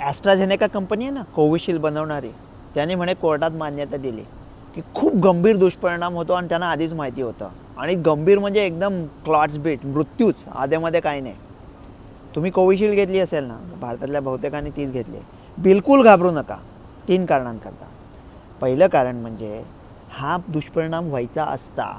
AstraZeneca company आहे ना Covishield बनवणारी त्याने म्हणे कोर्टात मान्यता दिली की खूप गंभीर दुष्परिणाम होतो आणि त्यांना आधीच माहिती होतं. आणि गंभीर म्हणजे एकदम क्लॉट्स बीट मृत्यूच आधेमध्ये काही नाही. तुम्ही कोविशिल्ड घेतली असेल ना भारतातल्या बहुतेकांनी तीच घेतली बिलकुल घाबरू नका तीन कारणांकरता. पहिलं कारण म्हणजे हा दुष्परिणाम व्हायचा असता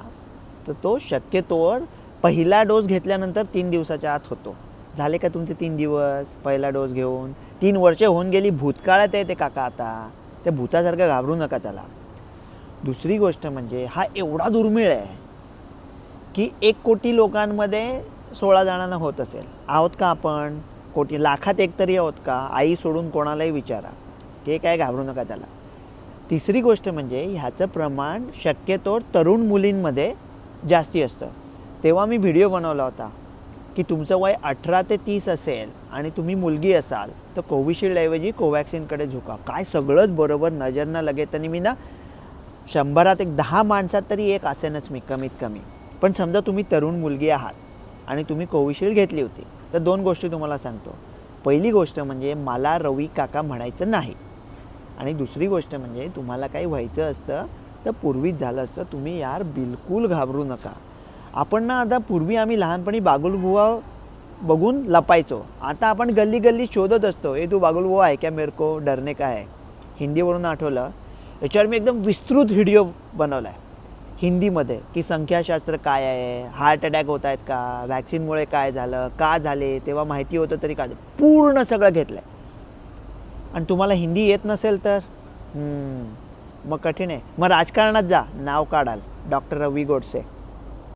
तर तो शक्यतोवर पहिला डोस घेतल्यानंतर तीन दिवसाच्या आत होतो. झाले का तुमचे तीन दिवस? पहिला डोस घेऊन. तीन वर्षे होऊन गेली भूतकाळात आहे ते काका आता. त्या भूतासारखं घाबरू नका त्याला. दुसरी गोष्ट म्हणजे हा एवढा दुर्मिळ आहे की एक कोटी लोकांमध्ये सोळा जणांना होत असेल. आहोत का आपण? कोटी लाखात एक तरी आहोत का? आई सोडून कोणालाही विचारा. ते काय घाबरू नका त्याला. तिसरी गोष्ट म्हणजे ह्याचं प्रमाण शक्यतो तरुण मुलींमध्ये जास्ती असतं. तेव्हा मी व्हिडिओ बनवला होता. की तुमचं वय अठरा ते तीस असेल आणि तुम्ही मुलगी असाल तर कोविशिल्डऐवजी कोवॅक्सिनकडे झुका. काय सगळंच बरोबर नजरनं लगेच. आणि मी ना शंभरात एक दहा माणसात तरी एक असेनच मी कमीत कमी. पण समजा तुम्ही तरुण मुलगी आहात आणि तुम्ही कोविशिल्ड घेतली होती तर दोन गोष्टी तुम्हाला सांगतो. पहिली गोष्ट म्हणजे मला रवी काका म्हणायचं नाही. आणि दुसरी गोष्ट म्हणजे तुम्हाला काही व्हायचं असतं तर पूर्वीच झालं असतं तुम्ही यार बिलकुल घाबरू नका. आपण ना आता पूर्वी आम्ही लहानपणी बागुलबुवा बघून लपायचो. आता आपण गल्ली गल्ली शोधत असतो ए तू बागुलबुवा आहे क्या मेरको? डरने का आहे हिंदीवरून आठवलं याच्यावर मी एकदम विस्तृत व्हिडिओ बनवला आहे हिंदीमध्ये की संख्याशास्त्र काय आहे? हार्ट अटॅक होत आहेत का? व्हॅक्सिनमुळे काय झालं? का झाले? तेव्हा माहिती होतं तरी का? पूर्ण सगळं घेतलं आहे आणि तुम्हाला हिंदी येत नसेल तर? मग कठीण आहे. मग राजकारणात जा. नाव काढाल. डॉक्टर रवी गोडसे.